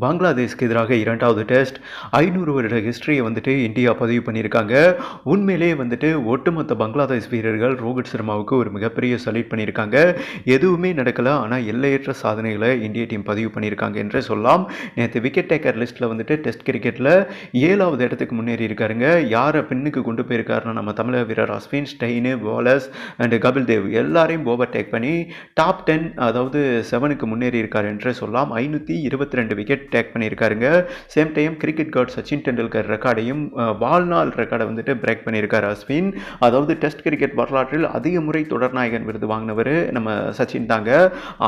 பங்களாதேஷ்க்கு எதிராக இரண்டாவது டெஸ்ட். ஐநூறு வருட ஹிஸ்டரியை வந்துட்டு இந்தியா பதிவு பண்ணியிருக்காங்க. உண்மையிலே வந்துட்டு ஒட்டுமொத்த பங்களாதேஷ் வீரர்கள் ரோஹித் சர்மாவுக்கு ஒரு மிகப்பெரிய சல்யூட் பண்ணியிருக்காங்க. எதுவுமே நடக்கல. ஆனால் எல்லையற்ற சாதனைகளை இந்திய டீம் பதிவு பண்ணியிருக்காங்க என்றே சொல்லலாம். நேற்று விக்கெட் டேக்கர் லிஸ்ட்டில் வந்துட்டு டெஸ்ட் கிரிக்கெட்டில் ஏழாவது இடத்துக்கு முன்னேறி இருக்காருங்க. யாரை பின்னுக்கு கொண்டு போயிருக்காருன்னா நம்ம தமிழக வீரர் Ashwin Steyn Walsh and Kapil Dev. எல்லாரையும் ஓவர் டேக் பண்ணி டாப் டென் அதாவது செவனுக்கு முன்னேறி இருக்கார் என்றே சொல்லலாம். ஐநூற்றி இருபத்தி ரெண்டு wicket take பண்ணியிருக்காருங்க. Same time cricket card Sachin Tendulkar ரெக்கார்டையும் வாழ்நாள் ரெக்கார்டை வந்துட்டு பிரேக் பண்ணியிருக்காரு அஸ்வின். அதாவது டெஸ்ட் கிரிக்கெட் வரலாற்றில் அதிக முறை தொடர்நாயகன் விருது வாங்கினவர் நம்ம சச்சின் தாங்க.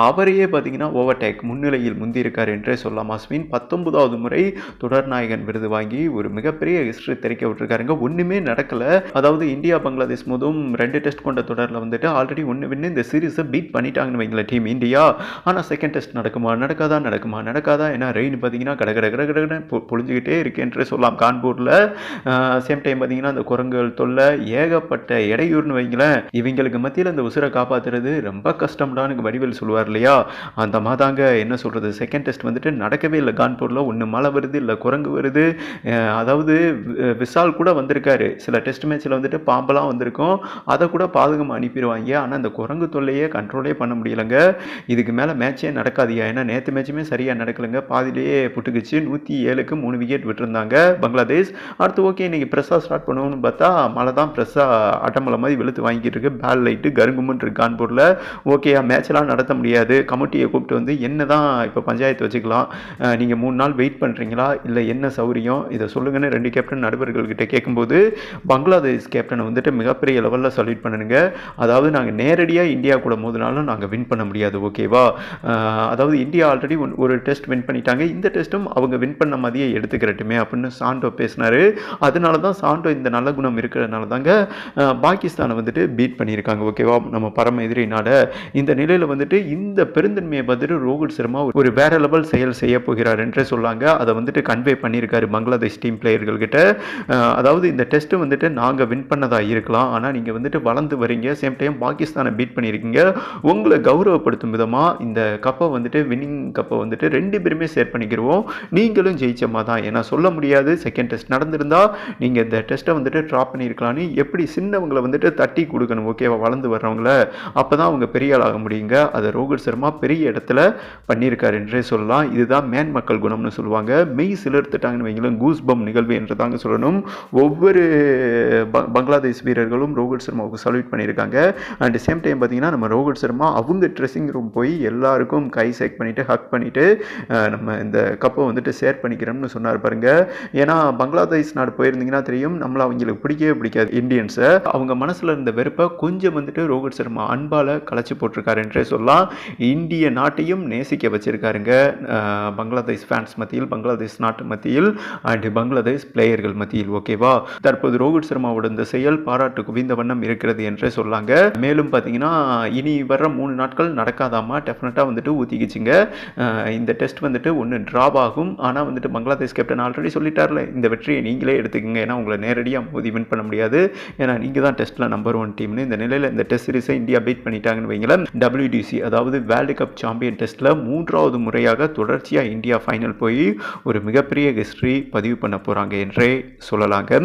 அவரையே பார்த்தீங்கன்னா ஓவர்டேக் முன்னிலையில் முந்தியிருக்கார் என்றே சொல்லலாம் அஸ்வின். பத்தொன்பதாவது முறை தொடர்நாயகன் விருது வாங்கி ஒரு மிகப்பெரிய ஹிஸ்டரி தெரிவிக்க விட்டுருக்காருங்க. ஒன்றுமே நடக்கலை. அதாவது இந்தியா பங்களாதேஷ் மோதும் ரெண்டு டெஸ்ட் கொண்ட தொடரில் வந்துட்டு ஆல்ரெடி ஒன்று வின்னு இந்த சீரீஸை பீட் பண்ணிட்டாங்கன்னு வைங்களேன் டீம் இந்தியா ஆனால் செகண்ட் டெஸ்ட் நடக்குமா நடக்காதா நடக்குமா நடக்காதா ஏன்னா ட்ரெயின் பார்த்தீங்கன்னா கட கட கட கடன்னு பொ- பொழிஞ்சுக்கிட்டே இருக்கேன்றே சொல்லலாம். கான்பூரில் சேம் டைம் பார்த்தீங்கன்னா அந்த குரங்குகள் தொல்லை ஏகப்பட்ட இடையூறுன்னு வைங்களேன். இவங்களுக்கு மத்தியில் அந்த உசுரை காப்பாற்றுறது ரொம்ப கஷ்டம்டான்னு வடிவில் சொல்லுவார் இல்லையா? அந்த மாதாங்க என்ன சொல்கிறது செகண்ட் டெஸ்ட் வந்துட்டு நடக்கவே இல்லை. கான்பூரில் ஒன்று மழை வருது இல்லை குரங்கு வருது. அதாவது விசால் விஷால் கூட வந்திருக்காரு. சில டெஸ்ட் மேட்ச்சில் வந்துட்டு பாம்பெல்லாம் வந்திருக்கும். அதை கூட பாதகம் அனுப்பிடுவாங்க. ஆனால் அந்த குரங்கு தொல்லையே கண்ட்ரோலே பண்ண முடியலைங்க. இதுக்கு மேலே மேட்சே நடக்காதியா? ஏன்னா நேற்று மேட்சுமே சரியாக நடக்கலைங்க. பாதியிலேயே புட்டுக்குச்சு நூற்றி ஏழுக்கு மூணு விக்கெட் விட்டுருந்தாங்க பங்களாதேஷ். அடுத்து ஓகே இன்றைக்கி ப்ரெஸ்ஸாக ஸ்டார்ட் பண்ணுவோம்னு பார்த்தா மழை தான் ப்ரெஸ்ஸாக அட்டமலை மாதிரி வெளுத்து வாங்கிட்டு இருக்கு. பேல் லைட்டு கருங்குமுன்னு இருக்கு கான்பூரில். ஓகே மேட்ச்லாம் நடத்த முடியாது. கமிட்டியை கூப்பிட்டு வந்து என்ன தான் இப்போ பஞ்சாயத்து வச்சுக்கலாம். நீங்கள் மூணு நாள் வெயிட் பண்ணுறீங்களா இல்லை என்ன சௌரியம்? இதை சொல்லுங்கன்னு ரெண்டு கேப்டன் நடுவர்கள்கிட்ட கேட்கும்போது பங்களாதேஷ் கேப்டனை வந்துட்டு மிகப்பெரிய லெவலில் சல்யூட் பண்ணணுங்க அதாவது நாங்கள் நேரடியாக இந்தியா கூட மோதினாலும் நாங்கள் வின் பண்ண முடியாது ஓகேவா அதாவது இந்தியா ஆல்ரெடி ஒரு டெஸ்ட் வின் பண்ணிட்டாங்க. இந்த டெஸ்ட்டும் அவங்க வின் பண்ண மாதிரியே எடுத்துக்கிறட்டுமே அப்படின்னு சாண்டோ பேசினாரு. அதனால தான் சாண்டோ இந்த நல்ல குணம் இருக்கிறதுனால தாங்க பாகிஸ்தானை வந்துட்டு பீட் பண்ணியிருக்காங்க. ஓகேவா? நம்ம பரம எதிரி நாட இந்த நிலையில் வந்துட்டு இந்த பெருந்தன்மையை பார்த்துட்டு ரோஹித் சர்மா ஒரு வேற லெவல் செயல் செய்ய போகிறார் என்றே சொல்லாங்க. அதை வந்துட்டு கன்வே பண்ணியிருக்காரு பங்களாதேஷ் டீம் பிளேயர்கள்கிட்ட அதாவது இந்த டெஸ்ட்டு வந்துட்டு நாங்கள் வின் பண்ணதாக இருக்கலாம். ஆனால் நீங்கள் வந்துட்டு வளர்ந்து வரீங்க. சேம் டைம் பாகிஸ்தானை பீட் பண்ணியிருக்கீங்க. உங்களை கௌரவப்படுத்தும் விதமாக இந்த கப்பை வந்துட்டு வின்னிங் கப்பை வந்துட்டு ரெண்டு பேருமே ஷேர் பண்ணிக்கிருவோம். நீங்களும் ஜெயிச்சம்மா தான். ஏன்னா சொல்ல முடியாது. செகண்ட் டெஸ்ட் நடந்திருந்தால் நீங்கள் இந்த டெஸ்ட்டை வந்துட்டு ட்ராப் பண்ணியிருக்கலான்னு எப்படி சின்னவங்களை வந்துட்டு தட்டி கொடுக்கணும் ஓகேவா வளர்ந்து வர்றவங்கள. அப்போ தான் அவங்க பெரிய ஆளாக முடியுங்க. அதை ரோஹித் சர்மா பெரிய இடத்துல பண்ணியிருக்காரு என்றே சொல்லலாம். இதுதான் மேன் மக்கள் குணம்னு சொல்லுவாங்க. மெய் சிலர்த்துட்டாங்கன்னு வைங்களேன் கூஸ் பம் நிகழ்வு என்று தாங்க சொல்லணும். ஒவ்வொரு ப- பங்களாதேஷ் வீரர்களும் ரோஹித் சர்மாவுக்கு சல்யூட் பண்ணியிருக்காங்க. அண்ட் சேம் டைம் பார்த்தீங்கன்னா நம்ம ரோஹித் சர்மா அவங்க ட்ரெஸ்ஸிங் ரூம் போய் எல்லாருக்கும் கை செக் பண்ணிட்டு ஹக் பண்ணிவிட்டு நம்ம இந்த கப்பை வந்துட்டு ஷேர் பண்ணிக்கிறோம்னு சொன்னார் பாருங்க. ஏன்னா பங்களாதேஷ் நாடு போயிருந்தீங்கன்னா தெரியும் நம்மளை அவங்களுக்கு பிடிக்கவே பிடிக்காது இந்தியன்ஸை அவங்க மனசில் இருந்த வெறுப்பை கொஞ்சம் வந்துட்டு ரோஹித் சர்மா அன்பால் களைச்சி போட்டிருக்காரு என்றே சொல்லலாம். இந்திய நாட்டையும் நேசிக்க வச்சிருக்காருங்க. பங்களாதேஷ் ஃபேன்ஸ் மத்தியில் பங்களாதேஷ் நாட்டு மத்தியில் அண்ட் பங்களாதேஷ் பிளேயர்கள் மத்தியில் ஓகேவா தற்போது ரோஹித் சர்மாவோட இந்த செயல் பாராட்டு குவிந்த வண்ணம் இருக்கிறது என்றே சொல்லாங்க. மேலும் பார்த்தீங்கன்னா இனி வர்ற மூணு நாட்கள் நடக்காதாமா? டெஃபினட்டாக வந்துட்டு ஊற்றிக்கிச்சிங்க இந்த டெஸ்ட் வந்துட்டு ஒன்று ட்ராப் ஆகும். ஆனால் வந்துட்டு பங்களாதேஷ் கேப்டன் ஆல்ரெடி சொல்லிட்டார்ல இந்த வெற்றியை நீங்களே எடுத்துக்கோங்க ஏன்னா உங்களை நேரடியாக மோதி வின் பண்ண முடியாது. ஏன்னா நீங்கள் தான் டெஸ்ட்டில் நம்பர் ஒன் டீம்னு இந்த நிலையில் இந்த டெஸ்ட் சீரிஸை இந்தியா பீட் பண்ணிட்டாங்கன்னு வைங்களேன். டபிள்யூடிசி அதாவது வேர்ல்டு கப் சாம்பியன் டெஸ்ட்டில் மூன்றாவது முறையாக தொடர்ச்சியாக இந்தியா ஃபைனல் போய் ஒரு மிகப்பெரிய ஹிஸ்ட்ரி பதிவு பண்ண போகிறாங்க என்றே சொல்லலாங்க.